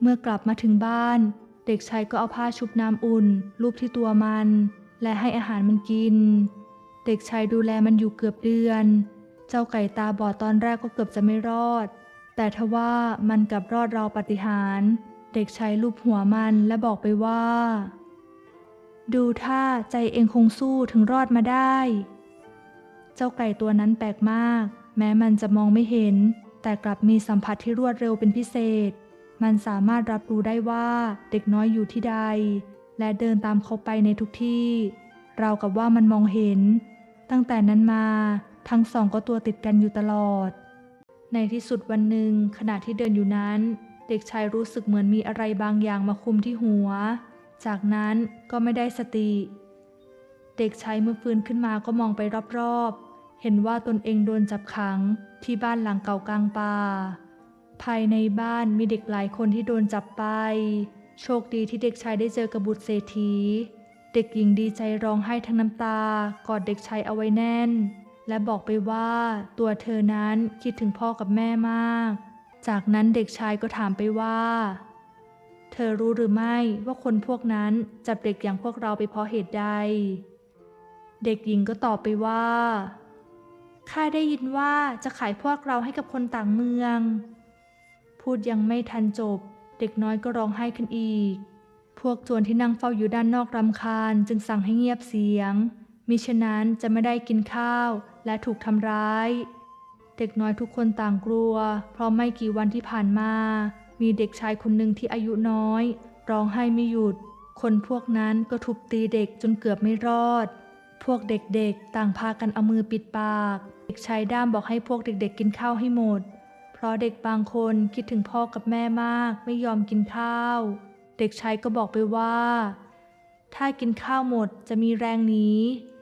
เมื่อกลับมาถึงบ้าน เด็กชายก็เอาผ้าชุบน้ำอุ่น ลูบที่ตัวมัน และให้อาหารมันกิน เด็กชายดูแลมันอยู่เกือบเดือน เจ้าไก่ตาบอดตอนแรกก็เกือบจะไม่รอด แต่ทว่ามันกลับรอดราวปฏิหาร เด็กชายลูบหัวมันและบอกไปว่า ดูท่าใจเองคงสู้ถึงรอดมาได้ เจ้าไก่ตัวนั้นแปลกมาก แม้มันจะมองไม่เห็น แต่กลับมีสัมผัสที่รวดเร็วเป็นพิเศษ มันสามารถรับรู้ได้ว่าเด็กน้อยอยู่ที่ใด และเดินตามเขาไปในทุกที่ ราวกับว่ามันมองเห็น ตั้งแต่นั้นมาทั้งสองก็ตัวติดกันอยู่ตลอด ในที่สุดวันหนึ่งขณะที่เดินอยู่นั้น เด็กชายรู้สึกเหมือนมีอะไรบางอย่างมาคุมที่หัว จากนั้นก็ไม่ได้สติ เด็กชายเมื่อฟื้นขึ้นมาก็มองไปรอบๆ เห็นว่าตนเองโดนจับขังที่บ้านหลังเก่ากลางป่า ภายในบ้านมีเด็กหลายคนที่โดนจับไป โชคดีที่เด็กชายได้เจอกับบุตรเศรษฐี เด็กหญิงดีใจร้องไห้ทั้งน้ำตา กอดเด็กชายเอาไว้แน่น และบอกไปว่าตัวเธอนั้นคิดถึงพ่อกับแม่มาก จากนั้นเด็กชายก็ถามไปว่า เธอรู้หรือไม่ว่าคนพวกนั้นจับเด็กอย่างพวกเราไปเพราะเหตุใด เด็กหญิงก็ตอบไปว่าข้าได้ยินว่าจะขายพวกเราให้กับคนต่างเมือง พูดยังไม่ทันจบ เด็กน้อยก็ร้องไห้ขึ้นอีก พวกโจรที่นั่งเฝ้าอยู่ด้านนอกรำคาญจึงสั่งให้เงียบเสียง มิฉะนั้นจะไม่ได้กินข้าวและถูกทำร้าย เด็กน้อยทุกคนต่างกลัว เพราะไม่กี่วันที่ผ่านมา มีเด็กชายคนหนึ่งที่อายุน้อย ร้องไห้ไม่หยุด คนพวกนั้นก็ทุบตีเด็กจนเกือบไม่รอด พวกเด็กๆต่างพากันเอามือปิดปาก เด็กชายด้ามบอกให้พวกเด็กๆกินข้าวให้หมด เพราะเด็กบางคนคิดถึงพ่อกับแม่มากไม่ยอมกินข้าว เด็กชายก็บอกไปว่า ถ้ากินข้าวหมดจะมีแรงหนี